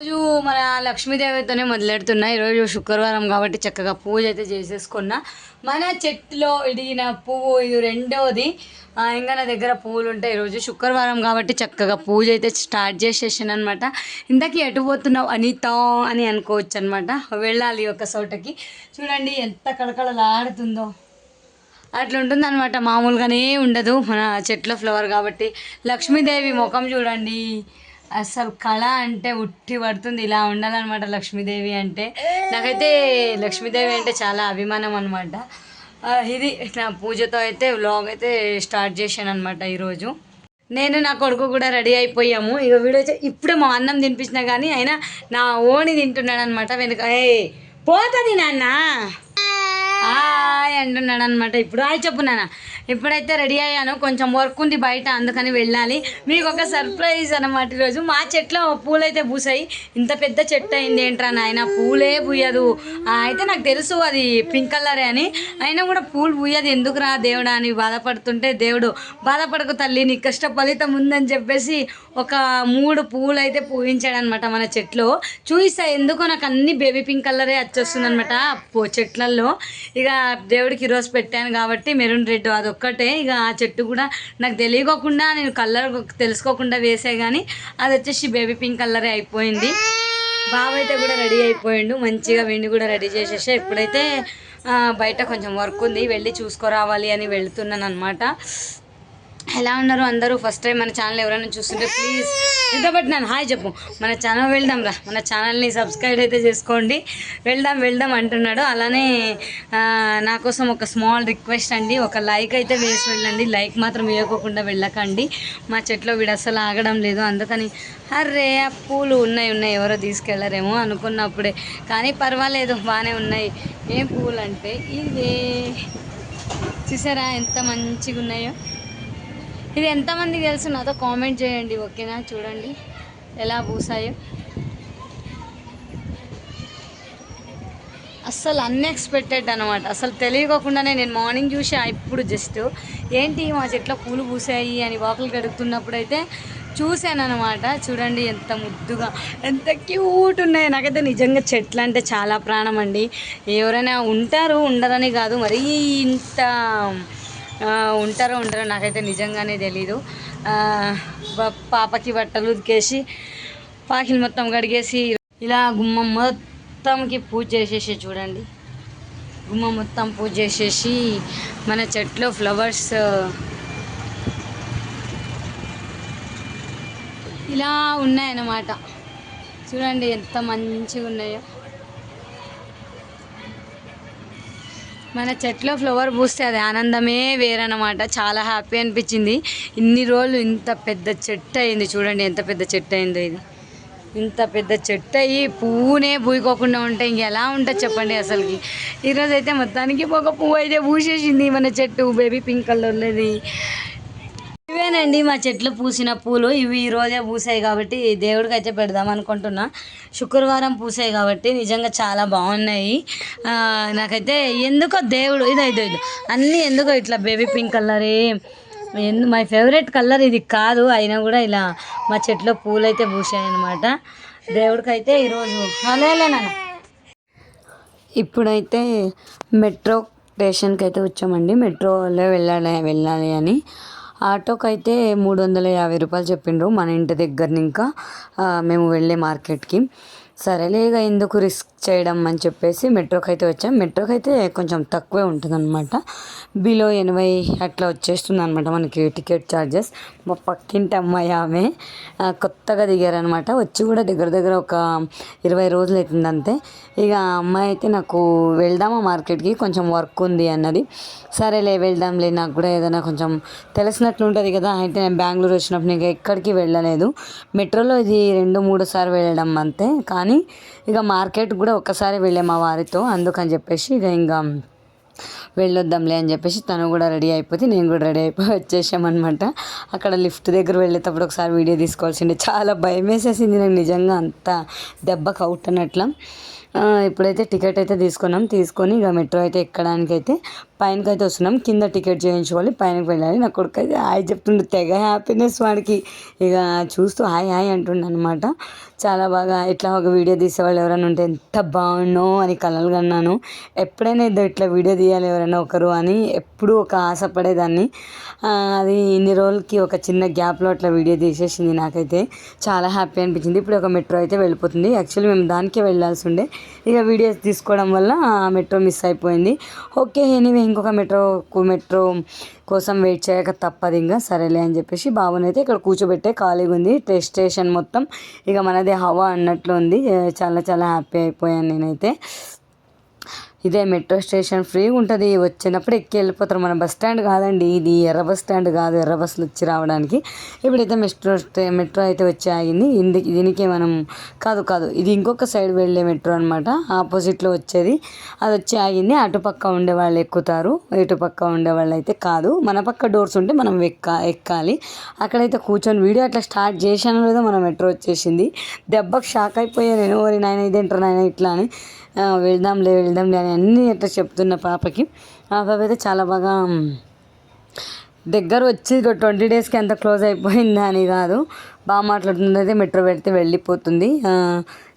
రోజు మన లక్ష్మీదేవితోనే మొదలెడుతున్నా. ఈరోజు శుక్రవారం కాబట్టి చక్కగా పూజ అయితే చేసేసుకున్నా. మన చెట్టులో ఇడిగిన పువ్వు ఇది రెండోది. ఇంకా నా దగ్గర పువ్వులు ఉంటాయి ఈరోజు శుక్రవారం కాబట్టి చక్కగా పూజ అయితే స్టార్ట్ చేసేసాను అనమాట ఇంతకీ ఎటు పోతున్నావు అనిత అని అనుకోవచ్చు అనమాట వెళ్ళాలి ఒక చోటకి. చూడండి ఎంత కళకళలాడుతుందో. అట్లా ఉంటుంది అనమాట మామూలుగానే ఉండదు మన చెట్ల ఫ్లవర్ కాబట్టి. లక్ష్మీదేవి ముఖం చూడండి. అసలు కళ అంటే ఉట్టి పడుతుంది. ఇలా ఉండాలన్నమాట లక్ష్మీదేవి అంటే. నాకైతే లక్ష్మీదేవి అంటే చాలా అభిమానం అనమాట ఇది నా పూజతో అయితే వ్లాగ్ అయితే స్టార్ట్ చేశాను అనమాట ఈరోజు. నేను నా కొడుకు కూడా రెడీ అయిపోయాము. ఇక వీడియో ఇప్పుడే మా అన్నం తినిపించినా కానీ అయినా నా ఓని తింటున్నాడు అనమాట వెనుక ఏ పోతుంది నాన్న. హాయ్ అంటున్నాడు అనమాట ఇప్పుడు హాయ్ చెప్పు నాన్న. ఇప్పుడైతే రెడీ అయ్యాను కొంచెం వర్క్ ఉంది బయట అందుకని వెళ్ళాలి. మీకు ఒక సర్ప్రైజ్ అనమాట ఈరోజు. మా చెట్లో పూలైతే పూసాయి. ఇంత పెద్ద చెట్టు అయింది ఏంట్రా నాయన? పూలే పూయదు. అయితే నాకు తెలుసు అది పింక్ కలరే అని. అయినా కూడా పూలు పూయదు. ఎందుకురా దేవుడా అని బాధపడుతుంటే దేవుడు బాధపడకు తల్లి నీ కష్ట ఫలితం ఉందని చెప్పేసి ఒక మూడు పూలు అయితే పూయించాడు అనమాట మన చెట్లో. చూయిస్తా ఎందుకో నాకు అన్ని బేబీ పింక్ కలరే వచ్చేస్తుంది అనమాట చెట్లల్లో ఇక దేవుడికి ఈరోజు పెట్టాను కాబట్టి మెరూన్ రెడ్ అదొక్కటే. ఇక ఆ చెట్టు కూడా నాకు తెలియకోకుండా నేను కలర్ తెలుసుకోకుండా వేసే కానీ అది వచ్చేసి బేబీ పింక్ కలరే అయిపోయింది. బాబు అయితే కూడా రెడీ అయిపోయిండు. మంచిగా వెండి కూడా రెడీ చేసేసా. ఇప్పుడైతే బయట కొంచెం వర్క్ ఉంది. వెళ్ళి చూసుకోరావాలి అని వెళ్తున్నాను అనమాట ఎలా ఉన్నారు అందరూ? ఫస్ట్ టైం మన ఛానల్ ఎవరైనా చూస్తుంటే ప్లీజ్ ఎంత హాయ్ చెప్పు. మన ఛానల్ వెళ్దాం రా. మన ఛానల్ని సబ్స్క్రైబ్ అయితే చేసుకోండి. వెళ్దాం వెళ్దాం అంటున్నాడు. అలానే నా కోసం ఒక స్మాల్ రిక్వెస్ట్ అండి. ఒక లైక్ అయితే వేసి వెళ్ళండి. లైక్ మాత్రం వేయకోకుండా వెళ్ళకండి. మా చెట్లో వీడు అసలు ఆగడం లేదు. అందుకని అర్రే ఆ పూలు ఉన్నాయి ఉన్నాయి. ఎవరో తీసుకెళ్ళరేమో అనుకున్నప్పుడే. కానీ పర్వాలేదు బాగానే ఉన్నాయి. ఏం పూలు అంటే ఇవే చూసారా ఎంత మంచిగా ఉన్నాయో ఇది ఎంతమందికి తెలుసు? నాతో కామెంట్ చేయండి ఓకేనా? చూడండి. ఎలా పూసాయో. అస్సలు అన్ఎక్స్పెక్టెడ్ అనమాట అసలు తెలియకోకుండానే నేను మార్నింగ్ చూసా ఇప్పుడు జస్ట్ ఏంటి మా చెట్లో పూలు పూసాయి అని వాకులు కడుగుతున్నప్పుడు అయితే చూశాను అనమాట చూడండి ఎంత ముద్దుగా ఎంత క్యూట్ ఉన్నాయి. నాకైతే నిజంగా చెట్లు అంటే చాలా ప్రాణం అండి. ఎవరైనా ఉంటారు ఉండరని కాదు మరీ ఇంత ఆ, ఉంటారో ఉండరో నాకైతే నిజంగానే తెలీదు. పాపకి బట్టలు ఉతికేసి పాకిలు మొత్తం కడిగేసి ఇలా గుమ్మం మొత్తంకి పూజ చేసేసి చూడండి. గుమ్మం మొత్తం పూజ చేసేసి మన చెట్లో ఫ్లవర్స్ ఇలా ఉన్నాయన్నమాట. చూడండి ఎంత మంచిగా ఉన్నాయో మన చెట్లో ఫ్లవర్ పూస్తే అది ఆనందమే వేరనమాట చాలా హ్యాపీ అనిపించింది. ఇన్ని రోజులు ఇంత పెద్ద చెట్టు అయింది చూడండి ఎంత పెద్ద చెట్టు అయిందో ఇది. ఇంత పెద్ద చెట్టు అయ్యి పువ్వునే పూయకోకుండా ఉంటే ఇంక ఎలా ఉంటుంది చెప్పండి అసలుకి. ఈరోజు అయితే మొత్తానికి ఒక పువ్వు అయితే పూసేసింది మన చెట్టు బేబీ పింక్ కలర్లోది ఇవేనండి మా చెట్లు పూసిన పూలు. ఇవి ఈరోజే పూసాయి కాబట్టి దేవుడికి అయితే పెడదాం అనుకుంటున్నా. శుక్రవారం పూసాయి కాబట్టి నిజంగా చాలా బాగున్నాయి. నాకైతే ఎందుకో దేవుడు ఇదో ఇదో ఇదో. అన్నీ ఎందుకో ఇట్లా బేబీ పింక్ కలరే. ఎందు మై ఫేవరెట్ కలర్ ఇది కాదు. అయినా కూడా ఇలా మా చెట్లో పూలు అయితే పూసాయి అనమాట దేవుడికైతే ఈరోజు అలేనా ఇప్పుడైతే మెట్రో స్టేషన్కి అయితే వచ్చామండి. మెట్రోలో వెళ్ళాలి వెళ్ళాలి అని. ఆటోకి అయితే మూడు వందల యాభై రూపాయలు చెప్పిండ్రు మన ఇంటి దగ్గర ఇంకా మేము వెళ్ళే మార్కెట్కి. సరేలే ఇక ఎందుకు రిస్క్ చేయడం అని చెప్పేసి మెట్రోకి అయితే వచ్చాం. మెట్రోకి అయితే కొంచెం తక్కువే ఉంటుంది అనమాట బిలో ఎనభై అట్లా వచ్చేస్తుంది అనమాట మనకి టికెట్ ఛార్జెస్ మా పక్కింటి అమ్మాయి ఆమె కొత్తగా దిగారనమాట వచ్చి కూడా దగ్గర దగ్గర ఒక ఇరవై రోజులు అవుతుంది అంతే. ఇక ఆ అమ్మాయి అయితే నాకు వెళ్దామా మార్కెట్కి కొంచెం వర్క్ ఉంది అన్నది. సరేలే వెళ్దాంలే నాకు కూడా ఏదైనా కొంచెం తెలిసినట్లు ఉంటుంది కదా. అయితే నేను బెంగళూరు వచ్చినప్పుడు ఇంకా ఎక్కడికి వెళ్ళలేదు. మెట్రోలో ఇది రెండు మూడు సార్లు వెళ్ళడం అంతే. కానీ కానీ ఇక మార్కెట్ కూడా ఒక్కసారి వెళ్ళే మా వారితో అందుకని చెప్పేసి ఇక ఇంకా వెళ్ళొద్దాంలే అని చెప్పేసి తను కూడా రెడీ అయిపోతే నేను కూడా రెడీ అయిపోయి వచ్చేసామన్నమాట. అక్కడ లిఫ్ట్ దగ్గర వెళ్ళేటప్పుడు ఒకసారి వీడియో తీసుకోవాల్సిండే చాలా భయం వేసేసింది నాకు నిజంగా అంత దెబ్బకు అవుట్ అన్నట్ల ఇప్పుడైతే టికెట్ అయితే తీసుకున్నాం. తీసుకొని ఇక మెట్రో అయితే ఎక్కడానికి అయితే పైనకి అయితే వస్తున్నాం కింద టికెట్ చేయించుకోవాలి పైనకి వెళ్ళాలి. నా కొడుకు అయితే హాయ్ చెప్తుండే. తెగ హ్యాపీనెస్ వాడికి. ఇక చూస్తూ హాయ్ హాయ్ అంటుండే అనమాట చాలా బాగా ఇట్లా ఒక వీడియో తీసేవాళ్ళు ఎవరైనా ఉంటే ఎంత బాగుండో అని కలలు కన్నాను. ఎప్పుడైనా ఇద్దరు ఇట్లా వీడియో తీయాలి ఎవరైనా ఒకరు అని ఎప్పుడూ ఒక ఆశపడేదాన్ని. అది ఇన్ని రోజులకి ఒక చిన్న గ్యాప్లో అట్లా వీడియో తీసేసింది నాకైతే. చాలా హ్యాపీ అనిపించింది. ఇప్పుడు ఒక మెట్రో అయితే వెళ్ళిపోతుంది. యాక్చువల్లీ మేము దానికే వెళ్ళాల్సి ఉండే. ఇక వీడియోస్ తీసుకోవడం వల్ల ఆ మెట్రో మిస్ అయిపోయింది. ఓకే ఎనీవే ఇంకొక మెట్రో మెట్రో కోసం వెయిట్ చేయక తప్పదు ఇంకా సరేలే అని చెప్పేసి బాబుని అయితే ఇక్కడ కూర్చోబెట్టే ఖాళీగా ఉంది టెస్ట్ స్టేషన్ మొత్తం ఇక మనది హవా అన్నట్లు ఉంది చాలా చాలా హ్యాపీ అయిపోయాను నేనైతే. ఇదే మెట్రో స్టేషన్ ఫ్రీగా ఉంటుంది వచ్చినప్పుడు ఎక్కి వెళ్ళిపోతారు. మన బస్ స్టాండ్ కాదండి. ఇది ఎర్ర బస్ స్టాండ్ కాదు. ఎర్ర బస్సులు వచ్చి రావడానికి. ఇప్పుడైతే మెట్రో స్టే- మెట్రో అయితే వచ్చి ఆగింది. ఇందుకు దీనికే మనం కాదు కాదు. ఇది ఇంకొక సైడ్ వెళ్ళే మెట్రో అనమాట ఆపోజిట్లో వచ్చేది. అది వచ్చి ఆగింది. అటుపక్క ఉండే వాళ్ళు ఎక్కుతారు. ఇటుపక్క ఉండే వాళ్ళు అయితే కాదు. మన పక్క డోర్స్ ఉంటే మనం ఎక్క ఎక్కాలి. అక్కడైతే కూర్చొని వీడియో అట్లా స్టార్ట్ చేశాను లేదో మన మెట్రో వచ్చేసింది. దెబ్బకి షాక్ అయిపోయా నేను. ఓరి నాయన ఇదేంటారు నాయన ఇట్లా అని. వెళ్దాంలే వెళ్దాంలే అని అన్నీ అట్లా చెప్తున్న పాపకి. ఆ పాప అయితే చాలా బాగా దగ్గర వచ్చి ట్వంటీ డేస్కి ఎంత క్లోజ్ అయిపోయిందా అని కాదు. బాగా మాట్లాడుతుంది అయితే మెట్రో పెడితే వెళ్ళిపోతుంది.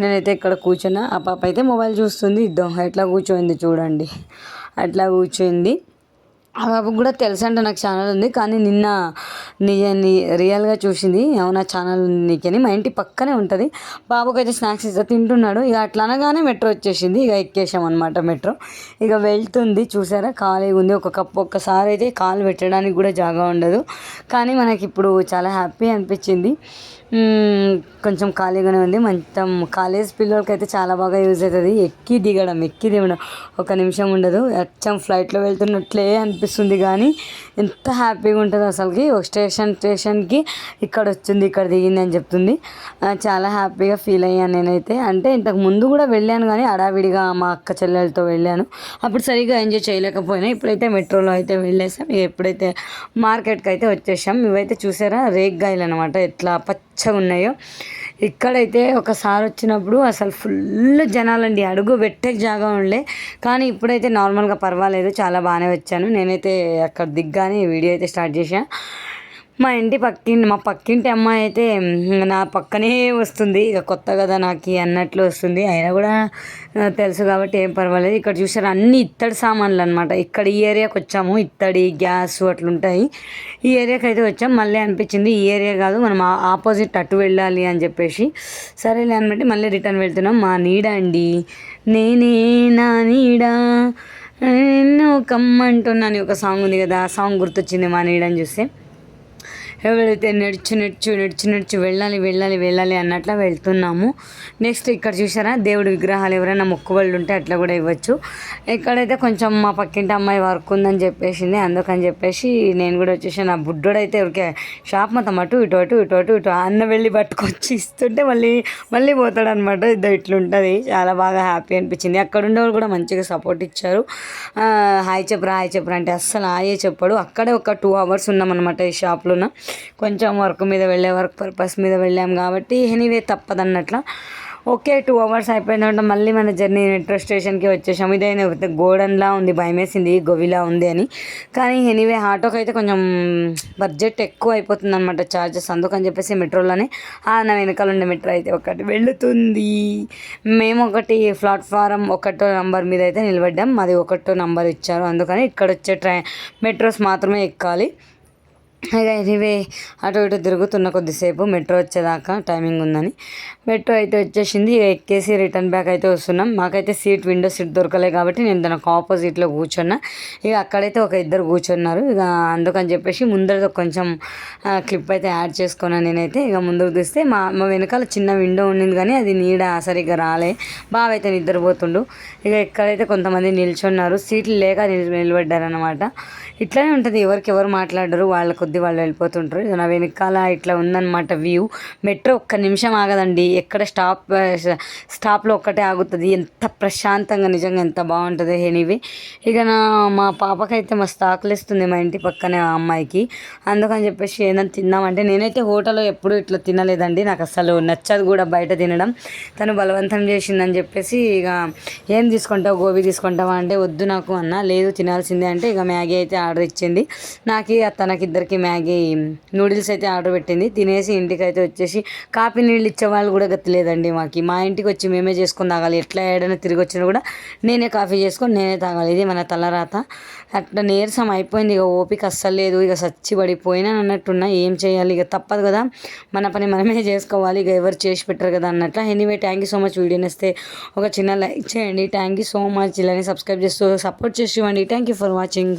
నేనైతే ఇక్కడ కూర్చున్నా. ఆ పాప అయితే మొబైల్ చూస్తుంది. ఇద్దాం ఎట్లా కూర్చోయింది చూడండి. అట్లా కూర్చోయింది. ఆ పాపకు కూడా తెలుసు అంటే నాకు ఛానల్ ఉంది కానీ నిన్న నీ రియల్గా చూసింది అవునా ఛానల్ ఉంది నీకని మా ఇంటి పక్కనే ఉంటుంది. బాబుకి అయితే స్నాక్స్ ఇస్తే తింటున్నాడు. ఇక అట్లా అనగానే మెట్రో వచ్చేసింది. ఇక ఎక్కేసాం అనమాట మెట్రో. ఇక వెళ్తుంది చూసారా? ఖాళీగా ఉంది. ఒక కప్పు ఒక్కసారి అయితే కాలు పెట్టడానికి కూడా జాగా ఉండదు. కానీ మనకి ఇప్పుడు చాలా హ్యాపీ అనిపించింది. కొంచెం ఖాళీగానే ఉంది. మొత్తం కాలేజ్ పిల్లలకి అయితే చాలా బాగా యూజ్ అవుతుంది. ఎక్కి దిగడం ఎక్కి దిగడం ఒక నిమిషం ఉండదు. అచ్చం ఫ్లైట్లో వెళ్తున్నట్లే అనిపిస్తుంది కానీ ఎంత హ్యాపీగా ఉంటుంది అసలుకి. ఒక స్టేషన్ స్టేషన్కి ఇక్కడ వచ్చింది ఇక్కడ దిగింది అని చెప్తుంది. చాలా హ్యాపీగా ఫీల్ అయ్యాను నేనైతే. అంటే ఇంతకు ముందు కూడా వెళ్ళాను కానీ అడావిడిగా మా అక్క చెల్లెలతో వెళ్ళాను. అప్పుడు సరిగా ఎంజాయ్ చేయలేకపోయినా. ఇప్పుడైతే మెట్రోలో అయితే వెళ్ళేసాం. ఎప్పుడైతే మార్కెట్కి అయితే వచ్చేసాం. ఇవైతే చూసారా? రేగ్గాయలు అనమాట ఎట్లా పచ్చగా ఉన్నాయో. ఇక్కడైతే ఒకసారి వచ్చినప్పుడు అసలు ఫుల్ జనాలండి అడుగు పెట్టే జాగా ఉండే. కానీ ఇప్పుడైతే నార్మల్గా పర్వాలేదు చాలా బాగానే వచ్చాను. నేనైతే అక్కడ దిగ్గానే వీడియో అయితే స్టార్ట్ చేశాను మా ఇంటి పక్కింటి మా పక్కింటి అమ్మాయి అయితే నా పక్కనే వస్తుంది. ఇక కొత్త కదా నాకు అన్నట్లు వస్తుంది. అయినా కూడా తెలుసు కాబట్టి ఏం పర్వాలేదు. ఇక్కడ చూసారు అన్ని ఇత్తడి సామాన్లు అనమాట ఇక్కడ ఈ ఏరియాకి వచ్చాము. ఇత్తడి గ్యాస్ అట్లుంటాయి. ఈ ఏరియాకి అయితే వచ్చాం. మళ్ళీ అనిపించింది ఈ ఏరియా కాదు. మనం ఆపోజిట్ అటు వెళ్ళాలి అని చెప్పేసి. సరేలే అనమాట మళ్ళీ రిటర్న్ వెళ్తున్నాం. మా నీడ అండి. నేనే నా నీడ. ఎన్నో కమ్మంటున్నాను. ఒక సాంగ్ ఉంది కదా ఆ సాంగ్ గుర్తొచ్చింది మా నీడని చూస్తే. ఎవరైతే నడుచు నడుచు నడుచు నడుచు వెళ్ళాలి వెళ్ళాలి వెళ్ళాలి అన్నట్లా వెళ్తున్నాము. నెక్స్ట్ ఇక్కడ చూసారా దేవుడి విగ్రహాలు ఎవరైనా మొక్కుబళ్ళు ఉంటే అట్లా కూడా ఇవ్వచ్చు. ఇక్కడైతే కొంచెం మా పక్కింటి అమ్మాయి వర్క్ ఉందని చెప్పేసింది అందుకని చెప్పేసి నేను కూడా వచ్చేసి నా బుడ్డోడైతే ఎవరికే షాప్ మొత్తం అటు ఇటు అటు ఇటు అటు ఇటు అన్న వెళ్ళి పట్టుకొచ్చి ఇస్తుంటే మళ్ళీ మళ్ళీ పోతాడు అనమాట ఇద్దరు ఇట్లుంటుంది. చాలా బాగా హ్యాపీ అనిపించింది. అక్కడ ఉండేవాళ్ళు కూడా మంచిగా సపోర్ట్ ఇచ్చారు. హాయ్ చెప్పరా హాయ్ చెప్పరా అంటే అస్సలు హాయే చెప్పాడు. అక్కడే ఒక టూ అవర్స్ ఉన్నామన్నమాట ఈ షాప్లోన కొంచెం వర్క్ మీద వెళ్ళే వర్క్ పర్పస్ మీద వెళ్ళాం కాబట్టి ఎనీవే తప్పదన్నట్ల. ఓకే టూ అవర్స్ అయిపోయిందంటే మళ్ళీ మన జర్నీ మెట్రో స్టేషన్కి వచ్చేసాము. ఇదైనా గోడన్లా ఉంది భయమేసింది గొవిలా ఉంది అని. కానీ ఎనీవే ఆటోకి అయితే కొంచెం బడ్జెట్ ఎక్కువ అయిపోతుంది అనమాట ఛార్జెస్ అందుకని చెప్పేసి మెట్రోలోనే ఆ నా వెనకాల ఉండే మెట్రో అయితే ఒకటి వెళుతుంది. మేము ఒకటి ప్లాట్ఫారం ఒకటో నంబర్ మీద అయితే నిలబడ్డాం. మాది ఒకటో నంబర్ ఇచ్చారు. అందుకని ఇక్కడ వచ్చే ట్రై మెట్రోస్ మాత్రమే ఎక్కాలి. ఎనీవే అటు ఇటు తిరుగుతున్న కొద్దిసేపు మెట్రో వచ్చేదాకా టైమింగ్ ఉందని. మెట్రో అయితే వచ్చేసింది. ఇక ఎక్కేసి రిటర్న్ బ్యాక్ అయితే వస్తున్నాం. మాకైతే సీట్ విండో సీట్ దొరకలే కాబట్టి నేను తనకు ఆపోజిట్లో కూర్చున్నా. ఇక అక్కడైతే ఒక ఇద్దరు కూర్చున్నారు. ఇక అందుకని చెప్పేసి ముందర కొంచెం క్లిప్ అయితే యాడ్ చేసుకున్నాను నేనైతే. ఇక ముందుకు తీస్తే మా మా వెనకాల చిన్న విండో ఉండింది కానీ అది నీడ సరిగ్గా రాలే. బాగా అయితే నిద్రపోతుండు. ఇక ఎక్కడైతే కొంతమంది నిల్చున్నారు. సీట్లు లేక నిలబడ్డారు నిలబడ్డారనమాట ఇట్లానే ఉంటుంది. ఎవరికి ఎవరు మాట్లాడరు. వాళ్ళ కొద్ది కొద్దీ వాళ్ళు వెళ్ళిపోతుంటారు. నా వెనకాల ఇట్లా ఉందన్నమాట వ్యూ మెట్రో ఒక్క నిమిషం ఆగదండి. ఎక్కడ స్టాప్ స్టాప్లో ఒక్కటే ఆగుతుంది. ఎంత ప్రశాంతంగా నిజంగా ఎంత బాగుంటుంది ఎనీవే ఇక నా మా పాపకైతే మస్తు ఆకలిస్తుంది మా ఇంటి పక్కనే ఆ అమ్మాయికి. అందుకని చెప్పేసి ఏదైనా తిందామంటే నేనైతే హోటల్లో ఎప్పుడూ ఇట్లా తినలేదండి. నాకు అసలు నచ్చదు కూడా బయట తినడం. తను బలవంతం చేసిందని చెప్పేసి ఇక ఏం తీసుకుంటావు గోబీ తీసుకుంటావా అంటే వద్దు నాకు అన్న. లేదు తినాల్సిందే అంటే ఇక మ్యాగీ అయితే ఆర్డర్ ఇచ్చింది. నాకు తనకి ఇద్దరికి మ్యాగీ నూడిల్స్ అయితే ఆర్డర్ పెట్టింది. తినేసి ఇంటికి అయితే వచ్చేసి కాఫీ నీళ్ళు ఇచ్చే వాళ్ళు కూడా గతిలేదండి మాకు. మా ఇంటికి వచ్చి మేమే చేసుకొని తాగాలి. ఎట్లా ఏడైనా తిరిగి వచ్చినా కూడా నేనే కాఫీ చేసుకొని నేనే తాగాలి. ఇది మన తలరాత. అట్లా నీరసం అయిపోయింది. ఇక ఓపిక అస్సలు లేదు. ఇక సచ్చి పడిపోయినా అన్నట్టున్నా ఏం చేయాలి? ఇక తప్పదు కదా. మన పని మనమే చేసుకోవాలి. ఇక ఎవరు చేసి పెట్టరు కదా అన్నట్లు. Anyway thank you so much video నేస్తే ఒక చిన్న లైక్ చేయండి. థ్యాంక్ యూ సో మచ్ ఇలానే సబ్స్క్రైబ్ చేస్తూ సపోర్ట్ చేసి ఇవ్వండి థ్యాంక్ యూ ఫర్ వాచింగ్